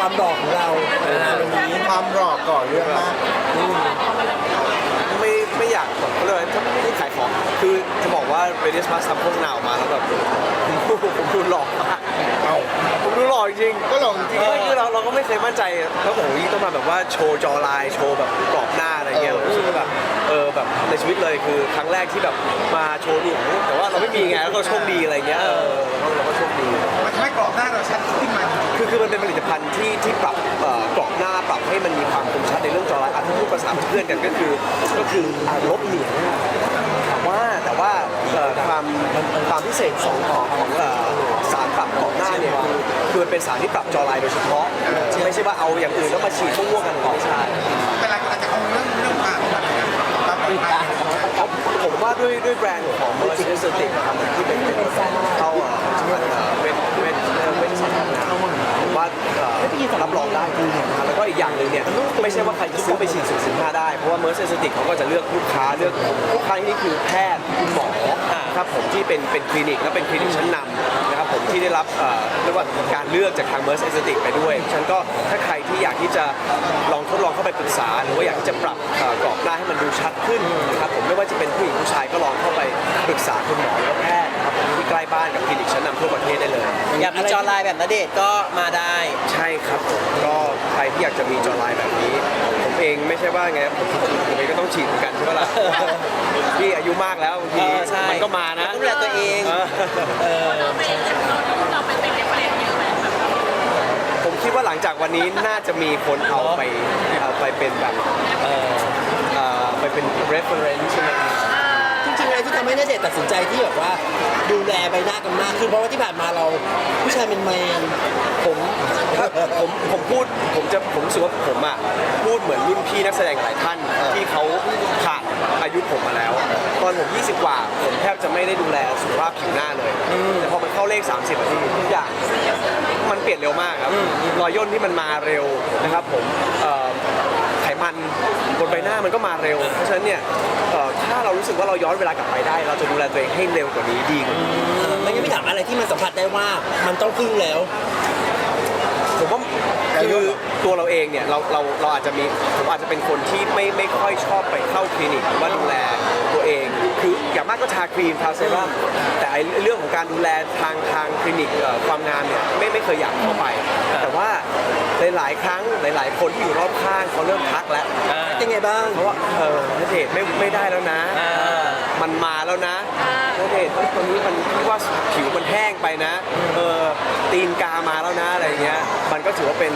ความดอกของเราในงานวันนี้ความหลอกก่อนเรื่องมากไม่ไม่อยากแบบเขาเรียกว่าถ้าไม่ได้ขายของ คือจะบอกว่าเรดิสมาทำโฆษณาออกมาแล้วแบบผมดูหลอกมากเอ้าผมดูหลอกจริงก็หลอกจริงเออคือเราเราก็ไม่เคยมั่นใจแล้วผมยิ่งต้องมาแบบว่าโชว์จอไลน์โชว์แบบกรอบหน้าอะไรเงี้ยผมรู้สึกว่าแบบเออแบบในชีวิตเลยคือครั้งแรกที่แบบมาโชว์ดูแต่ว่าเราไม่มีไงแล้วก็โชคดีอะไรเงี้ยเออ ผลิตภัณฑ์ที่ที่ปรับเอ่อกรอบหน้าปรับให้มันมีความคมชัดในเรื่องจอไลน์อะถ้าพูดภาษาเพื่อนกันก็คือก็คืออะลบเหนียงแต่ว่าแต่ว่าเอ่อความความพิเศษสองของของเอ่อสารปรับกรอบหน้าเนี่ยคือคือมันเป็นสารที่ปรับจอไลน์โดยเฉพาะไม่ใช่ว่าเอาอย่างอื่นแล้วมาฉีดมั่วๆกันก่อนใช่แต่หลายคนอาจจะเอาเรื่องเรื่องความแบบนี้ความปลอดภัยเพราะผมว่าด้วยด้วยแบรนด์ของ m e r c e d e s ติกครับที่เป็นเป็นเข้าอะเป็นเป็นเป็น นึ่งเนี่ยไม่ใช่ว่าใครจะซื้อไปฉีดสูตรสินค้าได้ เพราะว่า m e r c e d e s ติกเขาก็จะเลือกลูกค้าเลือกลูกค้าที่นี่คือแพทย์คุณหมอครับผมที่เป็นเป็นคลินิกและเป็นคลินิกชั้นนำนะครับผมที่ได้รับเรียกว่าการเลือกจากทาง m e r c e d e s ติกไปด้วยฉันก็ถ้าใครที่อยากที่จะลองทดลองเข้าไปปรึกษา หรือว่าอยากที่จะปรับกรอบหน้าให้มันดูชัดขึ้นนะครับผมไม่ว่าจะเป็นผู้หญิงผู้ชายก็ลองเข้าไปปรึกษาคุณหมอและแพทย์ครับผมที่ใกล้บ้านกับคลินิกชั้นนำทั่วประเทศได้เลย อยากมีจอไลน์แบบนเดชก็มาได้ใช่ครับผมก็ใคร ที่อยากจะมีจอไลน์แบบนี้ ผมเองไม่ใช่ว่าไงผมผมเองก็ต้องฉีดเหมือนกันใช่ไหมล่ะ พี่อายุมากแล้วบางทีเออใช่ มันก็มานะ ต้องดูแลตัวเอง เออเออผมคิดว่าหลังจากวันนี้น่าจะมีคนเอาไปเอาไปเป็นแบบเออเอ่อไปเป็น reference ใช่ไหมจริ งๆอะไรที่ทำให้ณเดชน์ตัดสินใจที่แบบว่าดูแลใบหน้ากันมากขึ้นเพราะว่าที่ผ่านมาเราผู้ชายเป็นแมนผมถ้าผมผมพูดผมจะผมรู้สึกว่าผมอะพูดเหมือนรุ่นพี่นักแสดงหลายท่านที่เขาผ่านอายุผมมาแล้ว ตอนผม 20 กว่า ผมแทบจะไม่ได้ดูแลสุขภาพผิวหน้าเลยแต่พอมันเข้าเลข 30นาทีทุกอย่างมันเปลี่ยนเร็วมากครับรอยย่นที่มันมาเร็วนะครับผมเอ่อไข มันบนใบหน้ามันก็มาเร็ว เพราะฉะนั้นเนี่ยเอ่อถ้าเรารู้สึกว่าเราย้อนเวลากลับไปได้ เราจะดูแลตัวเองให้เร็วกว่านี้ดีกว่านี้ไม่งั้นไม่ถามอะไรที่มันสัมผัสได้ว่ามันต้องพึ่งแล้ว ผมว่าคือตัวเราเองเนี่ยเราเราเราอาจจะมีผมอาจจะเป็นคนที่ไม่ไม่ค่อยชอบไปเข้าคลินิกหรือว่าดูแลตัวเอง คืออย่างมากก็ทาครีมทาเซรั่มแต่ไอ้เรื่องของการดูแลทางทางคลินิกเอ่อความงามเนี่ยไม่ไม่เคยอยากเข้าไป แต่ว่าหลายๆครั้งหลาย ๆ คนที่อยู่รอบข้างเขาเริ่มทักแล้ว เป็นไงบ้างเพราะว่าเออณเดชน์ไม่ไม่ได้แล้วนะ มันมาแล้วนะณเดชน์ตอนนี้มันพี่ว่าผิวมันแห้งไปนะเออตีนกามาแล้วนะอะไรเงี้ยมันก็ถือว่าเป็น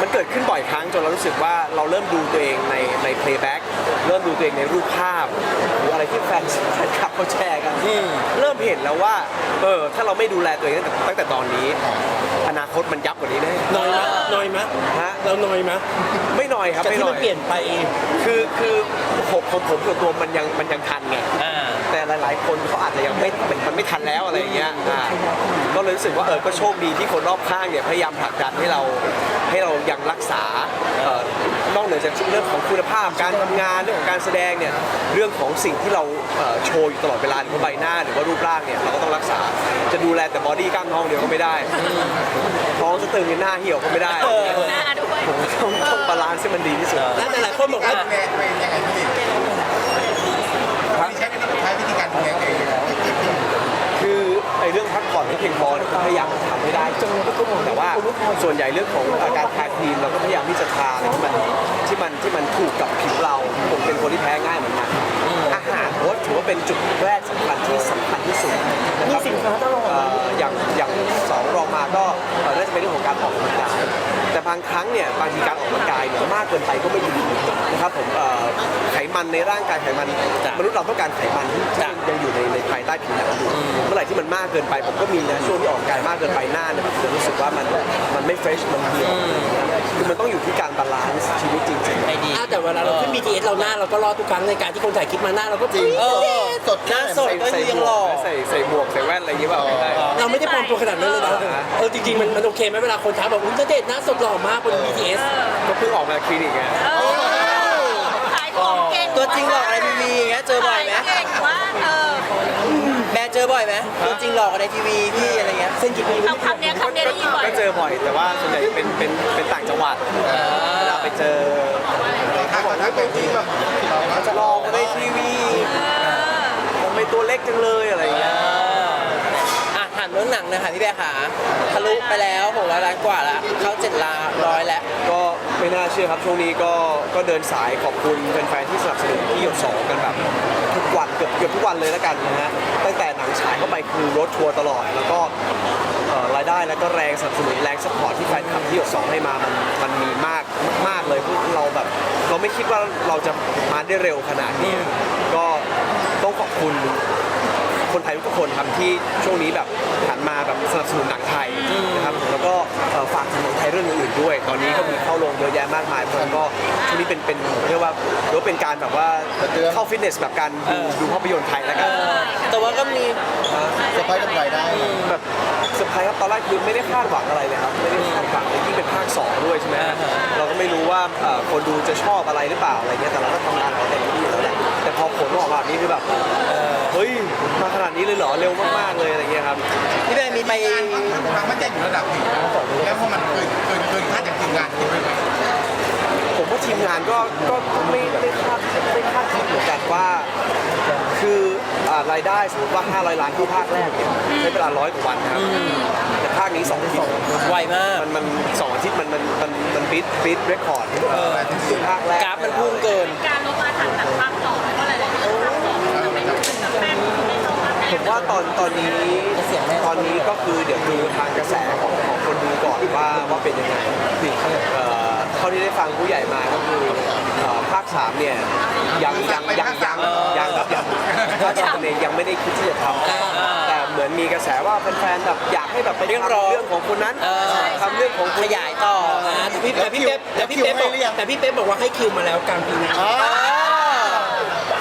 มันเกิดขึ้นบ่อยครั้งจนเรารู้สึกว่าเราเริ่มดูตัวเองในใน playback เริ่มดูตัวเองในรูปภาพ หรืออะไรที่แฟนแฟนคลับเขาแชร์กันเริ่มเห็นแล้วว่าเออถ้าเราไม่ดูแลตัวเองตั้งแต่ตั้งแต่ตอนนี้ อนาคตมันยับกว่านี้แน่น้อยมะน้อยมะฮะเราน้อยมะไม่น้อยครับจากไม่ที่น้มัอนยเปลี่ยนไปคือคือผมผมผมส่วนตัวมันยังมันยังทันไง อ่าแต่หลาย ๆ คนเขาอาจจะยังไม่มันไม่ทันแล้วอะไรอย่างเงี้ยอ่าก็เลยรู้สึกว่าเออ ก็โชคดีที่คนรอบข้างเนี่ยพยายามผลักดันให้เราให้เรายังรักษาเอ่อ นอกเหนือจากเรื่องของคุณภาพการทำงานเรื่องของการแสดงเนี่ยเรื่องของสิ่งที่เราเอ่อโชว์อยู่ตลอดเวลาหรือว่าใบหน้าหรือว่ารูปร่างเนี่ยเราก็ต้องรักษาจะดูแลแต่บอดี้กล้ามท้องเดียวก็ไม่ได้ท้องจะตึงหน้าเหี่ยวก็ไม่ได้หน้าด้วยผมต้องต้องบาลานซ์ให้มันดีที่สุดแล้วแต่หลายคนบอกว่าดูแลตัวเองยังไงพี่ใช้วิธีใช้วิธีการดูแลตัวเองยังไงคือไอ้เรื่องพักผ่อนให้เพียงพอเนี่ยผมพยายามทำให้ได้จนก็มองแต่ว่า ส่วนใหญ่เรื่องของอาการทาครีมเราก็พยายามที่จะทาอะไรที่มันที่มันที่มันถูกกับผิวเราผมเป็นคนที่แพ้ง่ายเหมือนกันอาหารผมว่าถือว่าเป็นจุดแรกสำคัญที่สำคัญที่สุดนะครับสินค้าตลอดอย่างอย่างสองรองมาก็เอ่อน่าจะเป็นเรื่องของการออกกำลังกาย แต่บางครั้งเนี่ยบางทีการออกกำลังกายเนี่ยมากเกินไปก็ไม่ดีนะครับผมเอ่อไขมันในร่างกายไขมันมนุษย์เราต้องการไขมันที่ที่มันยังอยู่ในในภายใต้ผิวหนังอยู่เมื่อไหร่ที่มันมากเกินไปผมก็มีนะช่วงที่ออกกำลังกายมากเกินไปหน้าเนี่ยผมจะรู้สึกว่ามันมันไม่เฟรชมันเหี่ยวคือมันต้องอยู่ที่การบาลานซ์ชีวิตจริงไอดี อ้าวแต่เวลาเราขึ้น BTS เราหน้าเราก็รอดทุกครั้งในการที่คนถ่ายคลิปมาหน้าเราก็จริง เออ สดหน้าสดๆก็ใส่ยังหมหวล่อกใส่ใส่หมวกใส่แว่นอะไรอย่างเงี้ยแบบไม่ได้เราไม่ได้ปลอมตัวขนาดนั้นเลยนะเออจริงๆมันมันโอเคไหมเวลาคนทักแบบอุ้ยณเดชน์หน้าสดหล่อมากบน BTS ก็เพิ่งออกมาจากคลินิกไงขายของเก่งตัวจริงหรอกอะไรมีมีอย่างเงี้ยเจอบ่อยไหมขายเก่งว่าเออแบรนด์เจอบ่อยไหมตัวจริงหลอกกันในทีวีพี่อะไรเงี้ยเส้นกี่ปีคำคำเนี้ยคำเนี้ยได้ยินบ่อยก็เจอบ่อยแต่ว่าส่วนใหญ่เป็นเป็นเป็นต่างจังหวัดเวลาไปเจอถ้าก่อนถ้าเป็นที่แบบเขาจะลองมาในทีวีทำ ไมตัวเล็กจังเลยอะไรอย่างเงี้ย อะถามเรื่องหนังนะคะพี่แบร์ขาทะลุไปแล้วหกร้อยล้านกว่าล้วเข้าเจ็ดล้านร้อยแล้ว ก็ไม่น่าเชื่อครับช่วงนี้ก็ก็เดินสายขอบคุณแฟนๆที่สนับสนุนที่หยดสองกันแบบทุกวันเกือบเกือบทุกวันเลยแล้วกันนะฮะตั้งแต่หนังฉายเข้าไปคือรถทัวร์ตลอด แล้วก็เอ่อรายได้แล้วก็แรงสนับสนุนแรงสปอร์ตที่แฟนคลับที่หยดสองให้มามันมันมีมากมากเลยพวกเราแบบ เราไม่คิดว่าเราจะมาได้เร็วขนาดนี้ก็ คุณคนไทยทุกคนครับที่ช่วงนี้แบบหันมาแบบสนับสนุนหนังไทยนะครับแล้วก็ฝากถึงหนังไทยเรื่องอื่น ด้วย ตอนนี้ก็มีเข้าลงเยอะแยะมากมายเพราะฉะนั้นก็ช่วงนี้เป็นเป็นเรียกว่าเรียกว่าเป็นการแบบว่าเข้าฟิตเนสแบบการดูดูภาพยนตร์ไทยแล้วกันแต่ว่าก็มีสะพายกับรายได้ แบบเซอร์ไพรส์ครับตอนแรกคือไม่ได้คาดหวังอะไรเลยครับไม่ได้คาดหวังเลยยิ่งเป็นภาคสองด้วยใช่ไหมฮะเราก็ไม่รู้ว่าเอ่อคนดูจะชอบอะไรหรือเปล่าอะไรเงี้ยแต่เราก็ทำงานของเราเต็มที่อยู่แล้วแหละแต่พอผลออกมาแบบนี้คือแบบเฮ้ยมาขนาดนี้เลยเหรอเร็วมากๆเลยอะไรเงี้ยครับ พี่แบร์มีไปความมั่นใจอยู่ระดับหนึ่งแล้วแล้วพอมันเกินเกินเกินคาดจากทีม งานคิดไว้ไหมผมว่าทีมงานก็ก็ไม่ไม่คาดไม่คาดคิดเหมือนกันว่าคืออ่ารายได้สมมติว่า 500 ล้านที่ภาคแรกเนี่ยใช้เวลาร้อยกว่าวันครับแต่ภาคนี้2อาทิตย์ไวมาก มันมันสองอาทิตย์มันมันมันมันปิดปิดเรคคอร์ดคือภาคแรกกราฟมันพุ่งเกิน การลดมาถังหนังภาคสองเพราะอะไรเลยภาคสองจะไม่ถึงแบบแม่ไม่ต้องมาแม่ผมว่าตอนตอนนี้ตอนนี้ก็คือเดี๋ยวดูทางกระแสของของ คนดูก่อนว่าว่าเป็นยังไงเอ่อเท่าที่ได้ฟังผู้ใหญ่มาก็คือเอ่อภาคสามเนี่ยยังยังยังยังยังครับยังภาคสามเนี่ยยังไม่ได้คิดที่จะทำแต่เหมือนมีกระแสว่าแฟนๆแบบอยากให้แบบไปเรียกร้อง ทำเรื่องของคนนั้นเออ ทำเรื่องของคขนยายต่ออ่าแต่พี่แต่พี่เป๊ปแต่พี่เป๊ปบอกแต่พี่เป๊ปบอกว่าให้คิวมาแล้วกลางปีหน้า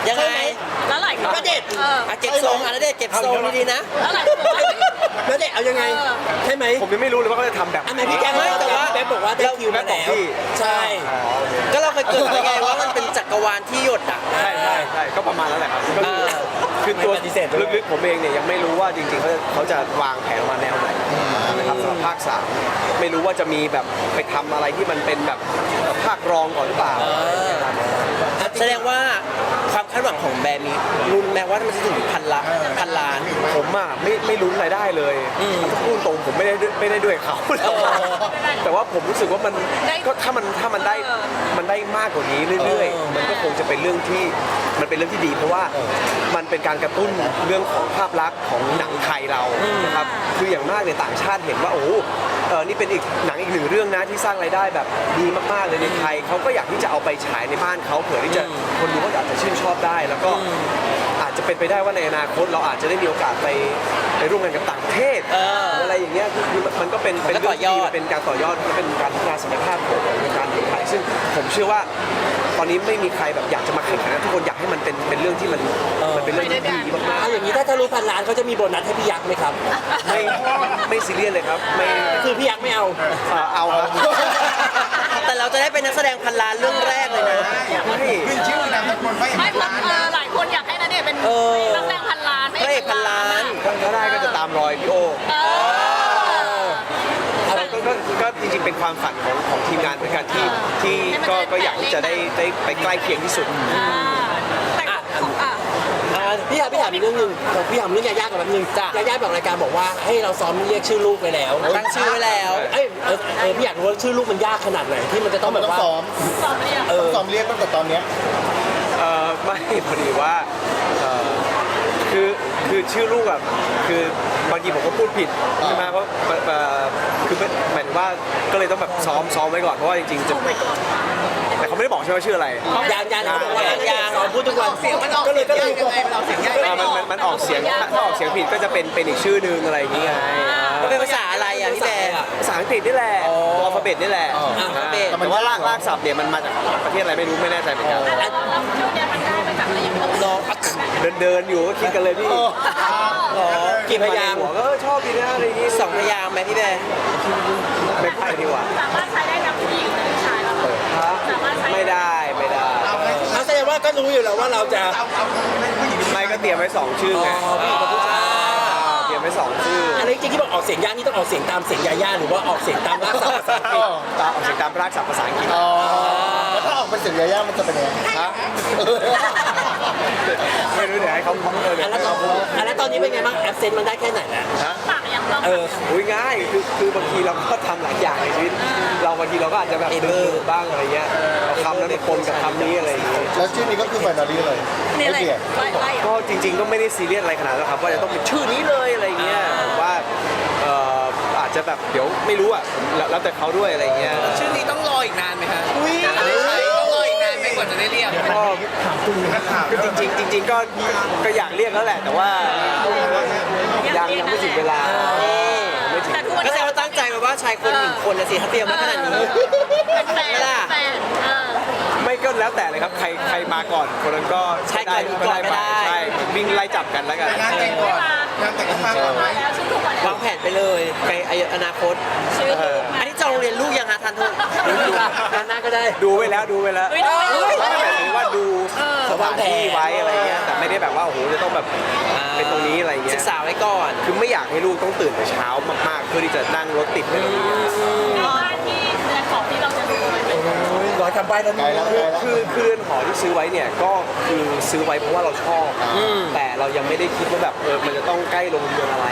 ยังไงแล้วหลายคนณเดชน์เออ อะเก็บทรงอะณเดชน์เก็บทรงดีๆนะ แล้วหลายคนบอกว่า แล้วเด็กเอายังไงเออใช่ไหมผมยังไม่รู้เลยว่าเขาจะทำแบบอันไหนพี่แกไม่ไม่แต่แต่ว่าว่าพี่เป๊ปบอกว่าได้คิวมาแป๊บบอกแล้วพี่ใช่ ก็เราเคยเกริดไว้ไงว่ามันเป็นจักรวาลที่หยดอะใช่ใช่ใช่ก็ประมาณนั้นแหละครับก็คือเออคือตัวไม่ปฏิเสธด้วยลึกๆผมเองเนี่ยยังไม่รู้ว่าจริงๆเขาจะเขาจะวางแผนมาแนวไหนนะครับสำหรับภาคสามไม่รู้ว่าจะมีแบบไปทำอะไรที่มันเป็นแบบภาครองก่อนหรือเปล่าแสดงว่า ความคาดหวังของแบรนด์นี้รุนแม้ว่ามันจะถึงพันละพันล้าน ผมอะไม่ไม่ลุ้นรายได้เลยอืมถ้าพูดตรงผมไม่ได้ไม่ได้ด้วยเขาเออ แต่ว่าผมรู้สึกว่ามันได้ก็ถ้ามันถ้ามันได้เออ มันได้มากกว่านี้เรื่อยเออๆ มันก็คงจะเป็นเรื่องที่มันเป็นเรื่องที่ดี เพราะว่ามันเป็นการกระตุ้นเรื่องของภาพลักษณ์ของหนังไทยเรานะครับคืออย่างมากในยต่างชาติเห็นว่าโอ้โหเออนี่เป็นอีกหนังอีกหนึ่งเรื่องนะที่สร้างรายได้แบบดีมากๆเลยในไทยเขาก็อยากที่จะเอาไปฉายในบ้านเขาเผื่อที่จะคนดูก็อาจจะชื่นชอบได้ แล้วก็อาจจะเป็นไปได้ว่าในอนาคตเราอาจจะได้มีโอกาสไปไปร่วมงานกับต่างประเทศเออหรืออะไรอย่างเงี้ยคือคือมันก็เป็นเป็นมันก็เรื่องที่ต่อยอดมันเป็นการต่อยอดและเป็นการพัฒนาศักยภาพของวงการหนังไทยซึ่งผมเชื่อว่า ตอนนี้ไม่มีใครแบบอยากจะมาแข่งขันนะทุกคนอยากให้มันเป็นเป็นเรื่องที่มันมันเป็นเรื่องที่ดีมากเอาอย่างนี้ถ้าทะลุพันล้านเขาจะมีโบนัสให้พี่ยักษ์ไหมครับๆไม่ไม่ซีเรียสเลยครับไม่คือพี่ยักษ์ไม่เอาเอ่อเอาครับแต่เราจะได้เป็นนักแสดงพันล้านเรื่องแรกเลยนะไม่ขึ้นชื่อนามสกุลไม่ไม่เห็นเพราะร้านเออหลายคนอยากให้ณเดชน์เป็นเออนักแสดงพันล้านพระเอกพันล้านถ้าได้ก็จะตามรอยพี่โอเออก็ก็ก็ก็จริงๆเป็นความฝันของของทีมงานเหมือนกันที่ที่ก็ก็อยากที่จะได้ได้ไปใกล้เคียงที่สุด อ่าแต่ของอะ อ่า พี่อยากพี่ถามอีกเรื่องหนึ่งพี่ถามเรื่องยาย่ากับแบบนึงยาย่าบอกรายการบอกว่าให้เราซ้อมเรียกชื่อลูกไปแล้วตั้งชื่อไว้แล้ว เอ้ยเออเออพี่อยากรู้ว่าชื่อลูกมันยากขนาดไหนที่มันจะต้องมัแบนบต้องว่าซ้อมสอบเรียนเออซ้อมเรียกตั้งแต่ตอนเนี้ยเออไม่ พอดีว่าเอ่อคือคือชื่อลูกแบบคือบางทีผมก็พูดผิดใช่ไหมเพราะเอ่อคือเป็นหมายถึงว่าก็เลยต้องแบบซ้อมซ้อมไว้ก่อนเพราะว่าจริงๆจะ แต่เขาไม่ได้บอกใช่ไหมว่าชื่ออะไรยานยานเขาบอกว่ายังยังซ้อมพูดทุกวันเสียงมันออกก็เลยก็เลยอ่ามันมันมันออกเสียงถ้าถ้าออกเสียงผิดก็จะเป็นเป็นอีกชื่อนึงอะไรอย่างเงี้ยมันเป็นภาษาอะไรอะพี่แบร์ ภาษาอังกฤษนี่แะอ๋อตัวอัลฟาเบตนี่แหละอ๋ออัลฟาเบต แต่ว่าลากลากศัพท์เนี่ยมันมาจากประเทศอะไรไม่รู้ไม่แน่ใจเหมือนกัน แล้วแล้วชื่อเนี้ยมันได้มาจากอะไรอย่างเงี้ยน้องเดินเดินอยู่ก็คิดกันเลยพี่กี่พยางค์หัวก็เออชอบดีนะอะไรอย่างงี้สองพยางค์ไหมพี่แบร์ไม่ไปดีกว่า สามารถใช้ได้ทั้งผู้หญิงและ ไม่ได้ไม่ได้เอาไงเอาแสดงว่าก็รู้อยู่แล้วว่าเราจะเอาเอาผู้หญิงไม่ก็เตรียมไว้สองชื่ออ๋ไงอพี่กับผู้ชายสองชื่ออะไรจริงๆที่บอกออกเสียงยากนี่ต้องออกเสียงตามเสียงยาย่าหรือว่าออกเสียงตามรากศัพท์ภาษาอังกฤษตามออกเสียงตามรากศัพท์ภาษาอังกฤษอ๋อแล้วถ้าออกเป็นเสียงยาย่ามันจะเป็นยังไงฮะ ไม่รู้เดี๋ยวให้เขาเออเดี๋อัยนวแล้วให้ตอเขานอันแล้วตอนนี้เป็นไงบ้างแอปเซนต์มันได้แค่ไหนแล้วปากยังต้องเออ อุ้ยง่ายคือคือบางทีเราก็ทำหลายอย่างในชีวิตเราบางทีเราก็อาจจะแบบดื้อบ้างอะไรเงี้ยเอาคำนั้นมาปนกับคำนี้อะไรอย่างเงี้ยแล้วชื่อนี้ก็คือไฟนอลลี่เลยนี่อะไรไม่เปลี่ยนไล่ไล่เหรอ ก็จริง ๆ ก็ไม่ได้ซีเรียสอะไรขนาดนั้นหรอกครับว่าจะต้องเป็นชื่อนี้เลยอะไรเงี้ยผมว่าเอ่ออาจจะแบบเดี๋ยวไม่รู้อะแล้วแล้วแต่เขาด้วยอะไรเงี้ย ชื่อนี้ต้องรออีกนานไหมคะ อีกนานไหมกว่าจะได้เรียกก็คือจริงๆจริง ๆ ก็ก็อยากเรียกแล้วแหละ แต่ว่ายังยังไม่ถึงเวลาไม่ถึงแต่ทุกวันก็นี้แสดงว่าตั้งใจไว้ว่าชายคนหญิงคนนะสิถ้าเตรียมมาขนาดนี้เป็นแฟนไม่ล่ะแฟนเออไม่ก็แล้วแต่เลยครับใครใครมาก่อนคนนั้นก็ใช่ก่อนก็ได้ก่อนก็ไปได้ใช่วิ่งไล่จับกันแล้วกันงานแต่งก่อนงานแต่งกันมาก่อนไหมแล้วชุดทุกวันวางแผนไปเลยไปอนาคตชื่อเอออันนี้จองโรงเรียนลูกยังคะทันทุนงานหน้าก็ ได้ ดูไว้แล้วดูไว้แล้วเฮ้ยทำไมไม่ได้หมายถึงว่าดูสถานที่ไว้อะไรเงี้ยแต่ไม่ได้แบบว่าโอ้โหจะต้องแบบเป็นตรงนี้อะไรเงี้ศึยกษาไว้ก่อน คือไม่อยากให้ลูกต้องตื่นแต่เช้ามากๆ เพื่อที่จะนั่งรถติดไปโรงเรียน บ้านที่เรือนของที่เราจะดูมันเป็นร้อยคำใบ้แล้วไกลแล้วไกลแล้ว คือคือเรือนหอที่ซื้อไว้เนี่ยก็คือซื้อไว้เพราะว่าเราชอบแต่เรายังไม่ได้คิดว่าแบบเออมันจะต้องใกล้โรงเรียนอะไร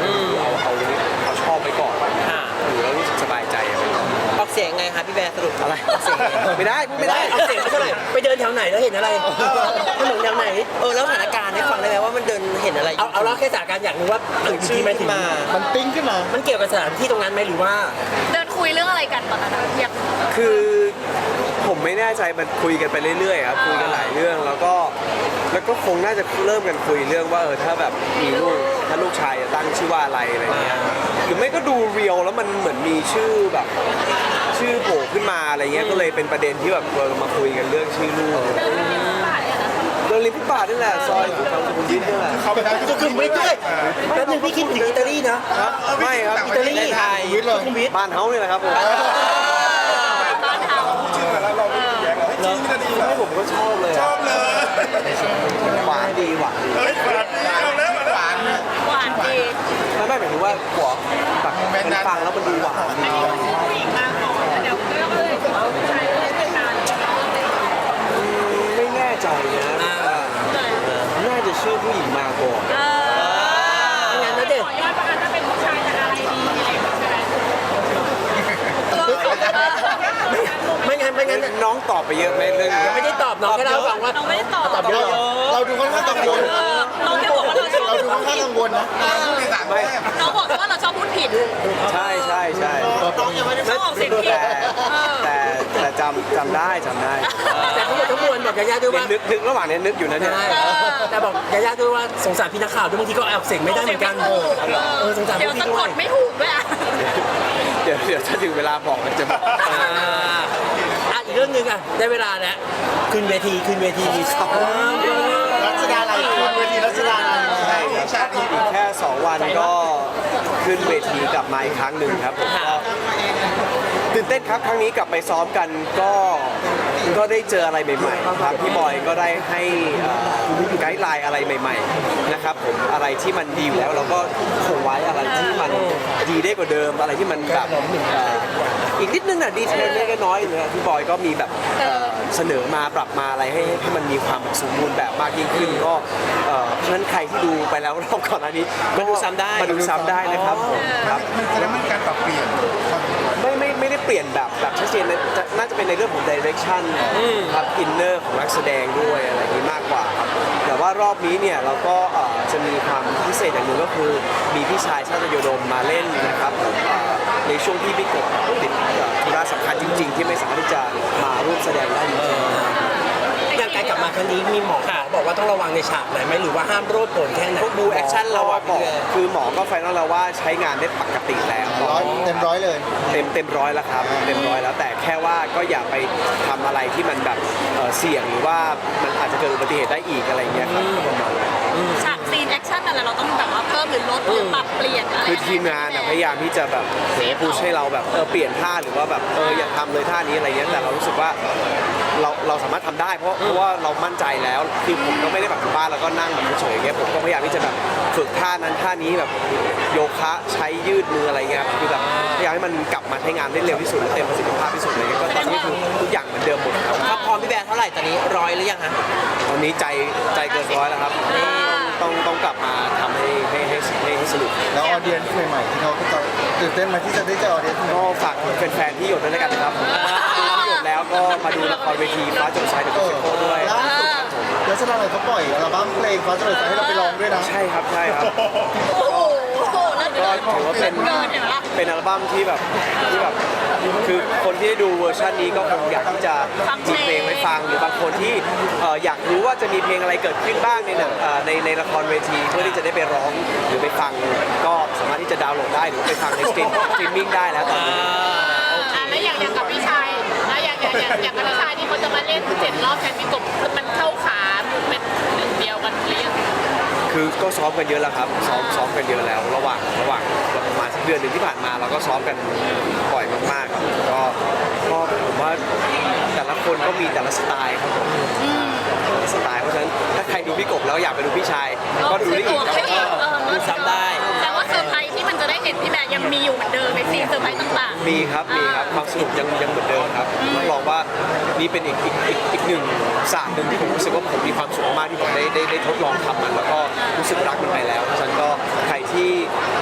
คือเอาเอาเอาชอบไปก่อน เสียงไงคะพี่แบร์สรุปอะไรไม่ได้พูดไม่ได้เอาเสียงมาเท่าไหร่ไปเดินแถวไหนแล้วเห็นอะไรถนนแถวไหนเออแล้วสถานการณ์ให้ฟังได้ไหมว่ามันเดินเห็นอะไรเอาเอาเล่าแค่สถานการณ์อยากรู้ว่าตื่นชื่ที่อไม่ขึ้ถึนงมามันติ้งขึ้นมา มันเกี่ยวกับสถานที่ตรงนั้นไหมหรือว่า เดินคุยเรื่องอะไรกันตอนนั้นอะอยากคือผมไม่แน่ใจมันคุยกันไปเรื่อยๆครับคุยกันหลายเรื่องแล้วก็ แล้วก็คงน่าจะเริ่มกันคุยเรื่องว่าเออถ้าแบบมีลูกถ้าลูกชายจะตั้งชื่อว่าอะไรอะไรเงี้ยหรือไม่ก็ดูเรียวแล้วมันเหมือนมีชื่อแบบ ชื่อโผล่ขึ้นมาอะไรเงี้ยก็เลยเป็นประเด็นที่แบบเออมาคุยกันเรื่องชื่อลูกเดินไปที่บ้านเนี่ยนะเดินริมฟุตบาทนี่แหละซอยสุขุมวิทนี่แหละเข้าไปได้สุขุมวิทด้วยแป๊บนึงพี่คิดถึงอิตาลีนะไม่ครับอิตาลีในไทยวิทย์เลยสุขุมวิทบ้านเฮานี่แหละครับผมบ้านเฮาไม่ผมก็ชอบเลยชอะอบเลย หวานดีหวานดีเฮ้ยหวานเอาแล้วหวานเนี่ยหวานดีไม่ไม่หมายถึงว่าหัวแบบมันฟังแล้วมันดูหวานดี ผู้หญิงมา นน้องตอบไปเยอะไหมเรื่องนี้ ไม่ได้ตอบน้องแค่เล่าให้ฟังว่าเราไม่ได้ตอบตอบเยอะเราดูค่อนข้างกังวลเออเราแค่บอกว่าเราชอบเราดูพูค่อดนข้างผิดกังวลนะในต่างแม่เราบอกว่าเราชอบพูดผิดใช่ใช่ใช่น้องยังไม่ได้ชอบออกเสียงผิดแต่เออแต่แต่จำจำได้จำได้แต่ทั้งหมดทั้งมวลบอกยาย่าด้วยเนี่ยว่านึกนึกระหว่างเนี้ยนึกอยู่นะเนี่ยใช่แต่บอกยาย่าด้วยว่าสงสารพี่นักข่าวด้วยบางทีก็แอบเสียงไม่ได้เหมือนกันเออเออสงสารเดี๋ยวพี่สะด้กวยดไม่ถูกด้วยอะเดี๋ยวเดี๋ยวถ้าถึงเวลาบอกมันจะบอก อีกเรื่องหนึ่งอะได้เวลาแล้วขึ้นเวทีขึ้นเวที รัชดาลัยคุณเวทีรัชดาลัยใช่ชาติอีกแค่ 2 วันก็ขึ้นเวทีกลับมาอีกครั้งหนึ่งครับผมก็ ตื่นเต้นครับครั้งนี้กลับไปซ้อมกันก็ก็ได้เจออะไรใหม่ๆครับพี่บอยก็ได้ให้เอ่อไกด์ไลน์อะไรใหม่ ๆ นะครับผมอะไรที่มันดีอยู่แล้วเราก็คงไว้อะไรที่มันดีได้กว่าเดิมอะไรที่มันแบบเอ่ออีกนิดนึงอะดีเทลเล็กๆน้อยๆเลยพี่บอยก็มีแบบเอ่อเสนอมาปรับมาอะไรให้ให้มันมีความแบบสมบูรณ์แบบมากยิ่งขึ้นก็เอ่อเพราะฉะนั้นใครที่ดูไปแล้วรอบก่อนอันนี้มาดูซ้ำได้มาดูซ้ำได้นะครับผมครับมันแสดงว่าการปรับเปลี่ยน ไม่ไม่ไม่ได้เปลี่ยนแบบแบบชัดเจนนะจะน่าจะเป็นในเรื่องของ direction ครับอินเนอร์ของนักแสดงด้วยอะไรอย่างนี้มากกว่าครับแต่ว่ารอบนี้เนี่ยเราก็เอ่อจะมีความพิเศษอย่างหนึ่งก็คือมีพี่ชายชาติโยดมมาเล่นนะครับผมเอ่อในช่วงที่พี่กบติดเอ่อธุระสำคัญจริง ๆ ที่ไม่สามารถที่จะมาร่วมแสดงได้จริงๆ อย่างการกลับมาครั้งนี้มีหมอบอกว่าต้องระวังในฉากไหนไหมหรือว่าห้ามโรดโผนแค่ไหนพวกบูแอคชั่นเราอะบอกพี่แบร์คือหมอก็ไฟนอลแล้วว่าใช้งานได้ปกติแล้วร้อยเต็มร้อยเลย เต็มเต็มร้อยแล้วครับเต็มร้อยแล้วแต่แค่ว่าก็อย่าไปทำอะไรที่มันแบบเอ่อเสี่ยงหรือว่ามันอาจจะเกิดอุบัติเหตุได้อีกอะไรเงี้ยครับประมาณนั้นฉากซีนแอคชั่นอะไรเราต้องแบบว่าเพิ่มหรือลดหรือปรับเปลี่ยนอะไรคือทีมงานอะพยายามที่จะแบบพุชให้เราแบบเออเปลี่ยนท่าหรือว่าแบบเอออย่าทำเลยท่านี้อะไรเงี้ยแต่เรารู้สึกว่า เราเราสามารถทำได้เพราะเพราะว่าเรามั่นใจแล้วคือผมก็ไม่ได้แบบอยู่บ้านแล้วก็นั่งแบบเฉยๆอย่างเงี้ยผมก็พยายามที่จะแบบฝึกท่านั้นท่านี้แบบโยคะใช้ยืดมืออะไรเงี้ยครับคือแบบพยายามให้มันกลับมาใช้งานได้เร็วที่สุดและเต็มประสิทธิภาพที่สุดอะไรเงี้ยก็ตอนนี้คือทุกอย่างเหมือนเดิมหมดครับความพร้อมพี่แบร์เท่าไหร่ตอนนี้ร้อยหรือยังฮะตอนนี้ใจใจเกินร้อยแล้วครับต้องต้องกลับมาทำให้ให้ให้ให้ให้สนุก แล้วออเดียนใหม่ๆที่เขาก็จะตื่นเต้นไหมาที่จะได้เจอออเดียนใหม่ก็ฝากถึงแฟนๆที่หยดด้วยแล้วกันนะครับดูที่หยด แล้วก็มาดูละครเวทีฟ้าจงชัยเดอะมิวสิคลด้วย ล่าสุดรัชดาลัยเขาปล่อยอัลบั้มเพลงฟ้าจะเลยให้เราไปร้องด้วยนะ ใช่ครับใช่ครับ โอ้โหนั่นก็ถือว่าเป็นเกินเห็นไหมล่ะ เป็นอัลบั้มที่แบบที่แบบคือคนที่ได้ดูเวอร์ชันนี้ก็คงอยากที่จะมีเพลงไว้ฟังหรือบางคนที่เอ่ออยากรู้ว่าจะมีเพลงอะไรเกิดขึ้นบ้างในหนังเอ่อในในละครเวทีเพื่อที่จะได้ไปร้องหรือไปฟังก็สามารถที่จะดาวน์โหลดได้หรือไปฟังในสตรีมสตรีมมิ่งได้แล้วตอนนี้ อย่างอย่างอย่างอย่างกับพี่ชายที่เขาจะมาเล่นเจ็ดรอบแทนพี่กบมันเข้าขาเป็นหนึ่งเดียวกันหรือยังคือก็ซ้อมกันเยอะแล้วครับ ซ้อมซ้อมกันเยอะแล้ว ระหว่างระหว่างประมาณสักเดือนหนึ่งที่ผ่านมาเราก็ซ้อมกันบ่อยมากๆครับก็ก็ผมว่าแต่ละคนก็มีแต่ละสไตล์ครับผมแต่ละสไตล์เพราะฉะนั้นถ้าใครดูพี่กบแล้วอยากไปดูพี่ชาย ก็ดูได้อีกครับ ดูซ้ำได้ แต่ว่าเซอร์ไพรส์ พี่แบร์ยังมีอยู่เหมือนเดิมในซีนเซอร์ไพรส์ต่าง มีครับ มีครับ ความสนุกยังยังเหมือนเดิมครับต้องลองว่านี่เป็นอีกอีกอีกอีกหนึ่งศาสตร์หนึ่งที่ผมรู้สึกว่าผมมีความสุขมากที่ผมได้ได้ได้ทดลองทำมัน แล้วก็รู้สึกรักมันไปแล้วเพราะฉะนั้นก็ใครที่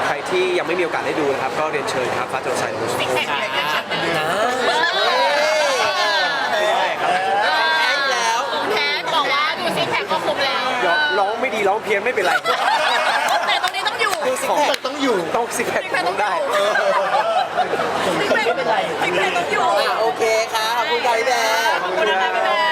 ใครที่ยังไม่มีโอกาสได้ดูนะครับ ก็เรียนเชิญครับฟ้าโจรไซน์ๆซิกแพคซิกแพคชัดเลยได้ครับแพ้อยู่แล้วแทนบอกว่าดูซิกแพคก็คุ้มแล้วร้องไม่ดีร้องเพี้ยนไม่เป็นไรแต่ ตรงนี้ต้องอยู่ดูสิแต่ต้องอยู่ต้องสิแพคต้องได้ซิกแพคต้องอยู่โอเคค่ะขอบคุณค่ะพี่แบร์ ขอบคุณนะคะพี่แบร์